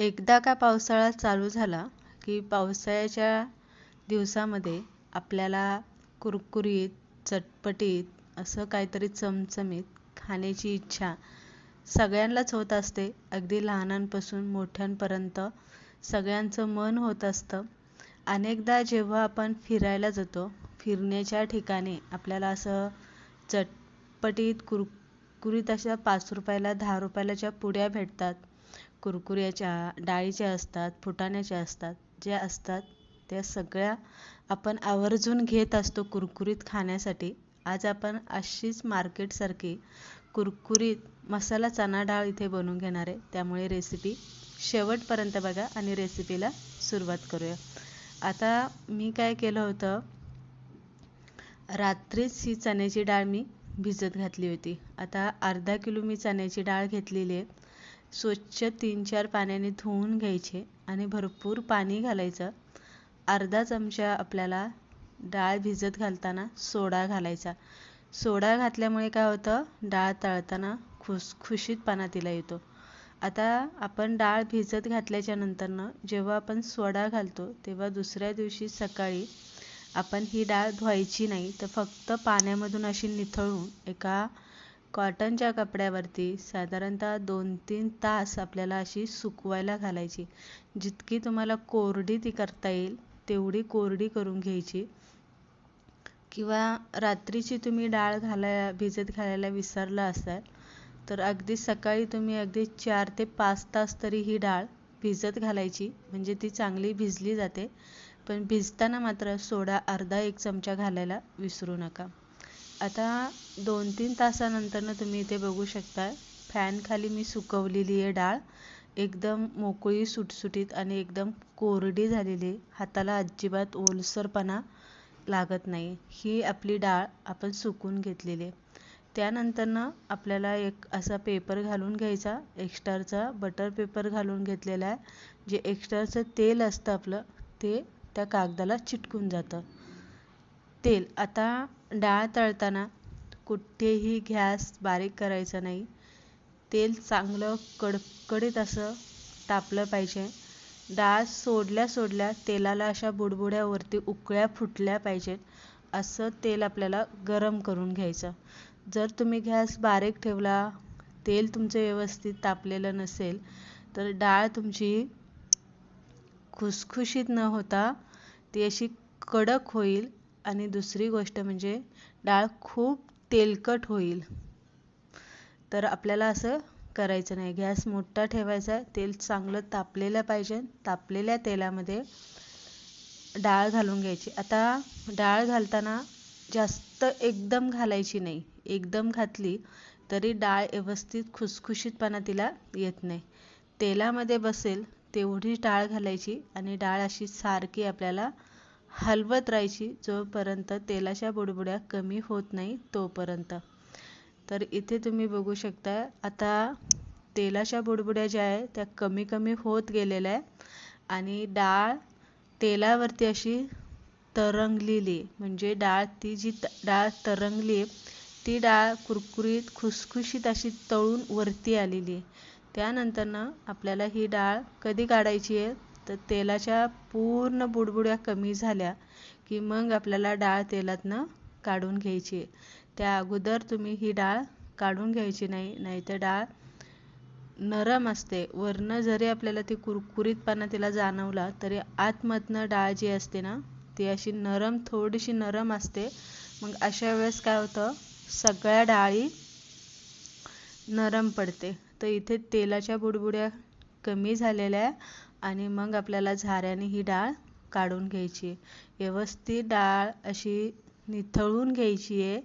एकदा का पावसाळा चालू झाला की पावसाळ्याच्या दिवसामध्ये आपल्याला कुरकुरीत चटपटीत असं काहीतरी चमचमीत खाण्याची इच्छा सगळ्यांनाच होत असते. अगदी लहानांपासून मोठ्यांपर्यंत सगळ्यांचं मन होत असतं. अनेकदा जेव्हा आपण फिरायला जातो फिरण्याच्या ठिकाणी आपल्याला असं चटपटीत कुरकुरीत अशा पाच रुपयाला दहा रुपयाला ज्या पुड्या भेटतात कुरकुऱ्याच्या डाळीच्या असतात फुटाण्याच्या असतात ज्या असतात त्या सगळ्या आपण आवर्जून घेत असतो कुरकुरीत खाण्यासाठी. आज आपण अशीच मार्केटसारखी कुरकुरीत मसाला चणा डाळ इथे बनवून घेणार आहे. त्यामुळे रेसिपी शेवटपर्यंत बघा आणि रेसिपीला सुरुवात करूया. आता मी काय केलं होतं? रात्रीच ही चण्याची डाळ मी भिजत घातली होती. आता अर्धा किलो मी चण्याची डाळ घेतलेली आहे. स्वच्छ तीन चार पाण्याने धुवून घ्यायचे आणि भरपूर पाणी घालायचं. अर्धा चमचा आपल्याला डाळ भिजत घालताना सोडा घालायचा. सोडा घातल्यामुळे काय होतं? डाळ तळताना खुसखुशीतपणा तिला येतो. आता आपण डाळ भिजत घातल्याच्या नंतरनं जेव्हा आपण सोडा घालतो तेव्हा दुसऱ्या दिवशी सकाळी आपण ही डाळ धुवायची नाही तर फक्त पाण्यामधून अशी निथळून एका कॉटनच्या कपड्यावरती साधारणतः दोन तीन तास आपल्याला अशी सुकवायला घालायची. जितकी तुम्हाला कोरडी ती करता येईल तेवढी कोरडी करून घ्यायची. किंवा रात्रीची तुम्ही डाळ घालाय भिजत घालायला विसरला असाल तर अगदी सकाळी तुम्ही अगदी चार ते पाच तास तरी ही डाळ भिजत घालायची. म्हणजे ती चांगली भिजली जाते. पण भिजताना मात्र सोडा अर्धा एक चमचा घालायला विसरू नका. आता दोन तीन तासानंतरनं तुम्ही इथे बघू शकता फॅनखाली मी सुकवलेली आहे डाळ. एकदम मोकळी सुटसुटीत आणि एकदम कोरडी झालेली हाताला अजिबात ओलसरपणा लागत नाही. ही आपली डाळ आपण सुकून घेतलेली आहे. त्यानंतरनं आपल्याला एक असा पेपर घालून घ्यायचा. एक्स्ट्राचा बटर पेपर घालून घेतलेला आहे. जे एक्स्ट्राचं तेल असतं आपलं ते त्या कागदाला चिटकून जातं. तेल आता डाळ तळताना कुठेही गॅस बारीक करायचा नाही. तेल चांगलं कडकडीत असं तापलं पाहिजे. डाळ सोडल्या सोडल्या तेलाला अशा बुडबुड्यावरती उकळ्या फुटल्या पाहिजेत असं तेल आपल्याला गरम करून घ्यायचं. जर तुम्ही गॅस बारीक ठेवला तेल तुमचं व्यवस्थित तापलेलं नसेल तर डाळ तुमची खुसखुशीत न होता ती अशी कडक होईल आणि दुसरी गोष्ट म्हणजे डाळ खूप तेलकट होईल. तर आपल्याला असं करायचं नाही. गॅस मोठा ठेवायचा तेल चांगलं तापलेलं पाहिजे तापलेल्या तेलामध्ये डाळ घालून घ्यायची. आता डाळ घालताना जास्त एकदम घालायची नाही. एकदम घातली तरी डाळ व्यवस्थित खुसखुशीतपणा तिला येत नाही. तेलामध्ये बसेल तेवढी डाळ घालायची आणि डाळ अशी सारखी आपल्याला हलवत राहायची जोपर्यंत तेलाच्या बुडबुड्या कमी होत नाही तोपर्यंत. तर इथे तुम्ही बघू शकता आता तेलाच्या बुडबुड्या ज्या आहे त्या कमी कमी होत गेलेल्या आहे आणि डाळ तेलावरती अशी तरंगलेली म्हणजे डाळ ती जी डाळ तरंगली ती डाळ कुरकुरीत खुसखुशीत अशी तळून वरती आलेली. त्यानंतरनं आपल्याला ही डाळ कधी काढायची आहे? तर तेलाच्या पूर्ण बुडबुड्या कमी झाल्या की मग आपल्याला डाळ तेलातनं काढून घ्यायची त्या अगोदर तुम्ही ही डाळ काढून घ्यायची नाही नाहीतर डाळ नरम असते. वरनं जरी आपल्याला ती कुरकुरीतपणा तिला जाणवला तरी आतमधनं डाळ जी असते ना ती अशी नरम थोडीशी नरम असते. मग अशा वेळेस काय होतं? सगळ्या डाळी नरम पडते. तर इथे तेलाच्या बुडबुड्या कमी झालेल्या आणि मग आपल्याला झाऱ्याने ही डाळ काढून घ्यायची. व्यवस्थित डाळ अशी निथळून घ्यायची आहे.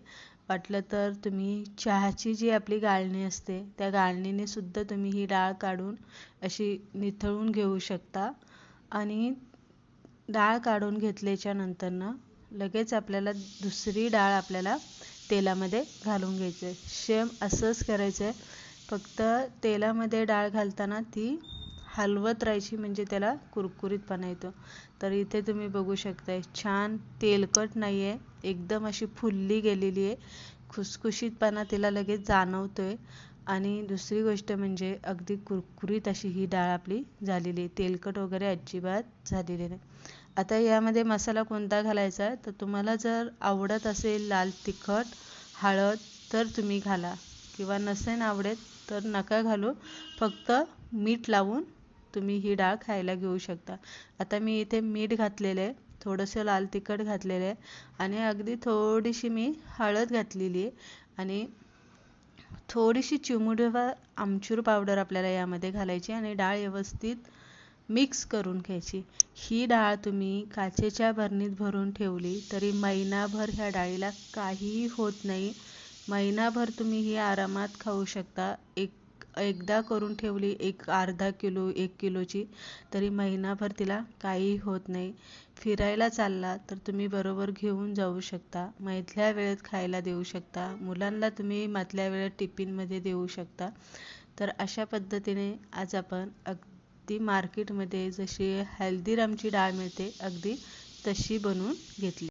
वाटलं तर तुम्ही चहाची जी आपली गाळणी असते त्या गाळणीने सुद्धा तुम्ही ही डाळ काढून अशी निथळून घेऊ शकता. आणि डाळ काढून घेतल्याच्या नंतरनं लगेच आपल्याला दुसरी डाळ आपल्याला तेलामध्ये घालून घ्यायची आहे सेम असंच करायचं आहे फक्त तेलामध्ये डाळ घालताना ती हलवत राहायची म्हणजे त्याला कुरकुरीतपणा येतो. तर इथे तुम्ही बघू शकताय छान तेलकट नाही आहे एकदम अशी फुलली गेलेली आहे. खुसखुशीतपणा तिला लगेच जाणवतो आहे आणि दुसरी गोष्ट म्हणजे अगदी कुरकुरीत अशी ही डाळ आपली झालेली आहे. तेलकट वगैरे अजिबात झालेली नाही. आता यामध्ये मसाला कोणता घालायचा? तर तुम्हाला जर आवडत असेल लाल तिखट हळद तर तुम्ही घाला. किंवा नसेन आवडत तर नका घालू. फक्त मीठ लावून तुम्ही ही डाळ खायला घेऊ शकता. आता मी इथे मीठ घातलेलं आहे थोडंसं लाल तिखट घातलेलं आहे आणि अगदी थोडीशी मी हळद घातलेली आहे आणि थोडीशी चिमुडवा आमचूर पावडर आपल्याला यामध्ये घालायची आणि डाळ व्यवस्थित मिक्स करून घ्यायची. ही डाळ तुम्ही काचेच्या भरणीत भरून ठेवली तरी महिनाभर ह्या डाळीला काहीही होत नाही. महिनाभर तुम्ही ही आरामात खाऊ शकता. एक एकदा करून ठेवली एक अर्धा किलो एक किलोची तरी महिनाभर तिला काही होत नाही. फिरायला चालला तर तुम्ही बरोबर घेऊन जाऊ शकता. मधल्या वेळेत खायला देऊ शकता. मुलांना तुम्ही मधल्या वेळेत टिफिनमध्ये देऊ शकता. तर अशा पद्धतीने आज आपण अगदी मार्केटमध्ये जशी हल्दीरामची डाळ मिळते अगदी तशी बनवून घेतली.